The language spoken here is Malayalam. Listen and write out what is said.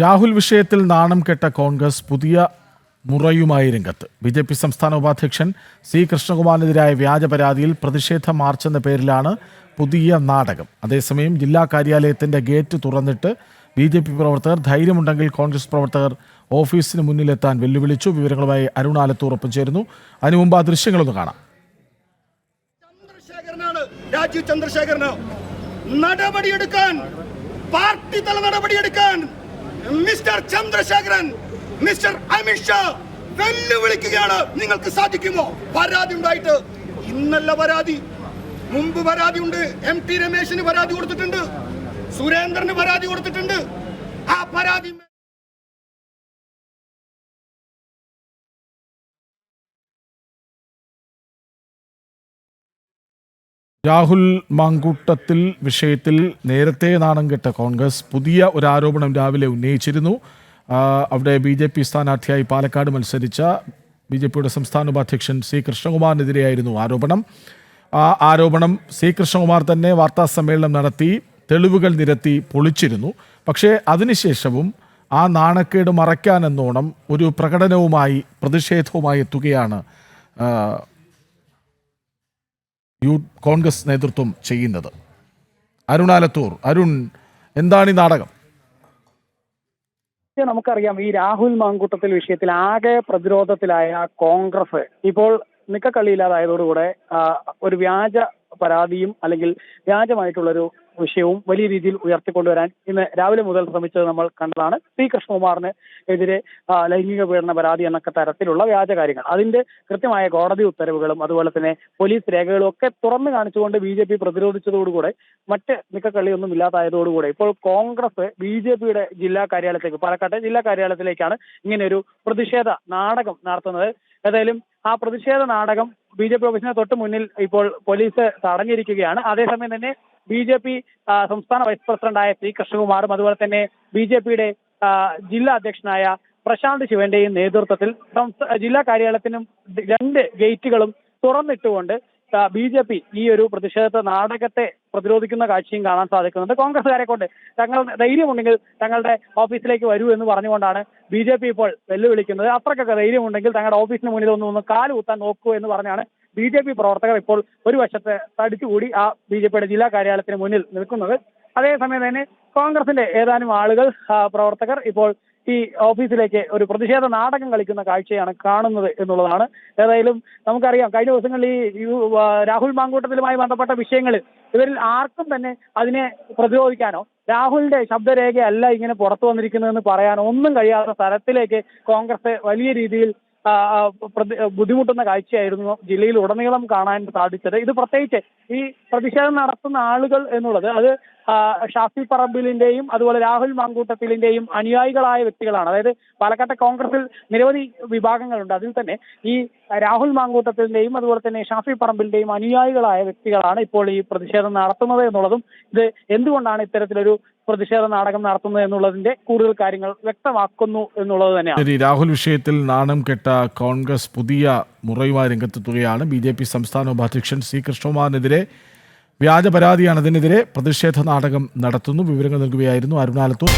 രാഹുൽ വിഷയത്തിൽ നാണം കെട്ട കോൺഗ്രസ് പുതിയ മുറയുമായി രംഗത്ത്. ബി ജെ പി സംസ്ഥാന ഉപാധ്യക്ഷൻ സി കൃഷ്ണകുമാറിനെതിരായ വ്യാജ പരാതിയിൽ പ്രതിഷേധ മാർച്ച് എന്ന പേരിലാണ് പുതിയ നാടകം. അതേസമയം ജില്ലാ കാര്യാലയത്തിന്റെ ഗേറ്റ് തുറന്നിട്ട് ബി ജെ പി പ്രവർത്തകർ ധൈര്യമുണ്ടെങ്കിൽ കോൺഗ്രസ് പ്രവർത്തകർ ഓഫീസിന് മുന്നിലെത്താൻ വെല്ലുവിളിച്ചു. വിവരങ്ങളുമായി ഒപ്പം ചേരുന്നു. അതിനു മുമ്പ് ആ ദൃശ്യങ്ങളൊന്ന് കാണാം. രാജീവ് ചന്ദ്രശേഖരന് നടപടിയെടുക്കാൻ പാർട്ടി തല നടപടിയെടുക്കാൻ മിസ്റ്റർ ചന്ദ്രശേഖരൻ മിസ്റ്റർ അമിത്ഷാ വെല്ലുവിളിക്കുകയാണ്. നിങ്ങൾക്ക് സാധിക്കുമോ? പരാതി ഉണ്ടായിട്ട്. ഇന്നല്ല പരാതി. മുമ്പ് പരാതി ഉണ്ട്. എം ടി രമേശിന് പരാതി കൊടുത്തിട്ടുണ്ട്. സുരേന്ദ്രന് പരാതി കൊടുത്തിട്ടുണ്ട്. ആ പരാതി രാഹുൽ മാങ്കൂട്ടത്തിൽ വിഷയത്തിൽ നേരത്തെ നാണം കെട്ട കോൺഗ്രസ് പുതിയ ഒരു ആരോപണം രാവിലെ ഉന്നയിച്ചിരുന്നു. അവിടെ ബി ജെ പി സ്ഥാനാർത്ഥിയായി പാലക്കാട് മത്സരിച്ച ബി ജെ പിയുടെ സംസ്ഥാന ഉപാധ്യക്ഷൻ സി കൃഷ്ണകുമാറിനെതിരെയായിരുന്നു ആരോപണം. ആ ആരോപണം സി കൃഷ്ണകുമാർ തന്നെ വാർത്താ സമ്മേളനം നടത്തി തെളിവുകൾ നിരത്തി പൊളിച്ചിരുന്നു. പക്ഷേ അതിനുശേഷവും ആ നാണക്കേട് മറയ്ക്കാനെന്നോണം ഒരു പ്രകടനവുമായി പ്രതിഷേധവുമായി എത്തുകയാണ് യു കോൺഗ്രസ് നേതൃത്വം ചെയ്യുന്നത്. അരുണാലത്തൂർ അരുൺ എന്താണ് ഈ നാടകം? നമുക്കറിയാം ഈ രാഹുൽ മാങ്കൂട്ടത്തിൽ വിഷയത്തിൽ ആകെ പ്രതിരോധത്തിലായ കോൺഗ്രസ് ഇപ്പോൾ നിക്കക്കള്ളിയില്ലാതായതോടുകൂടെ ഒരു വ്യാജ പരാതിയും അല്ലെങ്കിൽ വ്യാജമായിട്ടുള്ളൊരു വിഷയവും വലിയ രീതിയിൽ ഉയർത്തിക്കൊണ്ടുവരാൻ ഇന്ന് രാവിലെ മുതൽ ശ്രമിച്ചത് നമ്മൾ കണ്ടതാണ്. പി. കൃഷ്ണകുമാറിന് എതിരെ ലൈംഗിക പീഡന പരാതി എന്നൊക്കെ തരത്തിലുള്ള വ്യാജ കാര്യങ്ങൾ. അതിന്റെ കൃത്യമായ കോടതി ഉത്തരവുകളും അതുപോലെ തന്നെ പോലീസ് രേഖകളും ഒക്കെ തുറന്നു കാണിച്ചുകൊണ്ട് ബി ജെ പി പ്രതിരോധിച്ചതോടുകൂടെ മറ്റ് നിക്കക്കള്ളിയൊന്നും ഇല്ലാതായതോടുകൂടെ ഇപ്പോൾ കോൺഗ്രസ് ബി ജെ പിയുടെ ജില്ലാ കാര്യാലയത്തിലേക്ക് പാലക്കാട്ടെ ജില്ലാ കാര്യാലയത്തിലേക്കാണ് ഇങ്ങനെ ഒരു പ്രതിഷേധ നാടകം നടത്തുന്നത്. ഏതായാലും ആ പ്രതിഷേധ നാടകം ബി ജെ പി ഓഫീസിന് തൊട്ട് മുന്നിൽ ഇപ്പോൾ പോലീസ് തടഞ്ഞിരിക്കുകയാണ്. അതേസമയം തന്നെ ബി ജെ പി സംസ്ഥാന വൈസ് പ്രസിഡന്റായ സി കൃഷ്ണകുമാറും അതുപോലെ തന്നെ ബി ജെ പിയുടെ ജില്ലാ അധ്യക്ഷനായ പ്രശാന്ത് ശിവന്റെയും നേതൃത്വത്തിൽ ജില്ലാ കാര്യാലയത്തിനും രണ്ട് ഗേറ്റുകളും തുറന്നിട്ടുകൊണ്ട് ബി ജെ പി ഈ ഒരു പ്രതിഷേധത്തെ നാടകത്തെ പ്രതിരോധിക്കുന്ന കാഴ്ചയും കാണാൻ സാധിക്കുന്നുണ്ട്. കോൺഗ്രസ്സുകാരെ കൊണ്ട് തങ്ങൾ ധൈര്യമുണ്ടെങ്കിൽ തങ്ങളുടെ ഓഫീസിലേക്ക് വരൂ എന്ന് പറഞ്ഞുകൊണ്ടാണ് ബി ജെ പി ഇപ്പോൾ വെല്ലുവിളിക്കുന്നത്. അത്രക്കൊക്കെ ധൈര്യമുണ്ടെങ്കിൽ തങ്ങളുടെ ഓഫീസിന് മുന്നിൽ ഒന്ന് ഒന്ന് കാൽ കുത്താൻ നോക്കൂ എന്ന് പറഞ്ഞാണ് ബി ജെ പി പ്രവർത്തകർ ഇപ്പോൾ ഒരു വശത്ത് തടിച്ചുകൂടി ആ ബി ജെ പിയുടെ ജില്ലാ കാര്യാലയത്തിന് മുന്നിൽ നിൽക്കുന്നത്. അതേസമയം തന്നെ കോൺഗ്രസിന്റെ ഏതാനും ആളുകൾ പ്രവർത്തകർ ഇപ്പോൾ ഈ ഓഫീസിലേക്ക് ഒരു പ്രതിഷേധ നാടകം കളിക്കുന്ന കാഴ്ചയാണ് കാണുന്നത് എന്നുള്ളതാണ്. ഏതായാലും നമുക്കറിയാം കഴിഞ്ഞ ദിവസങ്ങളിൽ ഈ രാഹുൽ മാങ്കൂട്ടത്തിലുമായി ബന്ധപ്പെട്ട വിഷയങ്ങൾ ഇവരിൽ ആർക്കും തന്നെ അതിനെ പ്രതിരോധിക്കാനോ രാഹുലിന്റെ ശബ്ദരേഖയല്ല ഇങ്ങനെ പുറത്തു വന്നിരിക്കുന്നതെന്ന് പറയാനോ ഒന്നും കഴിയാത്ത സ്ഥലത്തിലേക്ക് കോൺഗ്രസ് വലിയ രീതിയിൽ ബുദ്ധിമുട്ടുന്ന കാഴ്ചയായിരുന്നു ജില്ലയിൽ ഉടനീളം കാണാൻ സാധിച്ചത്. ഇത് പ്രത്യേകിച്ച് ഈ പ്രതിഷേധം നടത്തുന്ന ആളുകൾ എന്നുള്ളത് അത് ഷാഫി പറമ്പിലിന്റെയും അതുപോലെ രാഹുൽ മാങ്കൂട്ടത്തിലിന്റെയും അനുയായികളായ വ്യക്തികളാണ്. അതായത് പാലക്കാട്ടെ കോൺഗ്രസിൽ നിരവധി വിഭാഗങ്ങളുണ്ട്. അതിൽ തന്നെ ഈ രാഹുൽ മാങ്കൂട്ടത്തിന്റെയും അതുപോലെ തന്നെ ഷാഫി പറമ്പിലിന്റെയും അനുയായികളായ വ്യക്തികളാണ് ഇപ്പോൾ ഈ പ്രതിഷേധം നടത്തുന്നത് എന്നുള്ളതും ഇത് എന്തുകൊണ്ടാണ് ഇത്തരത്തിലൊരു പ്രതിഷേധ നാടകം നടത്തുന്നത് എന്നുള്ളതിന്റെ കൂടുതൽ കാര്യങ്ങൾ വ്യക്തമാക്കുന്നു എന്നുള്ളത് തന്നെയാണ്. രാഹുൽ വിഷയത്തിൽ നാണം കെട്ട കോൺഗ്രസ് പുതിയ മുറയുമായി രംഗത്തെത്തുകയാണ്. ബി ജെ പി സംസ്ഥാന ഉപാധ്യക്ഷൻ സി കൃഷ്ണകുമാറിനെതിരെ വ്യാജ പരാതിയാണ്. അതിനെതിരെ പ്രതിഷേധ നാടകം നടത്തുന്നു. വിവരങ്ങൾ നൽകുകയായിരുന്നു അരുണാലത്തൂർ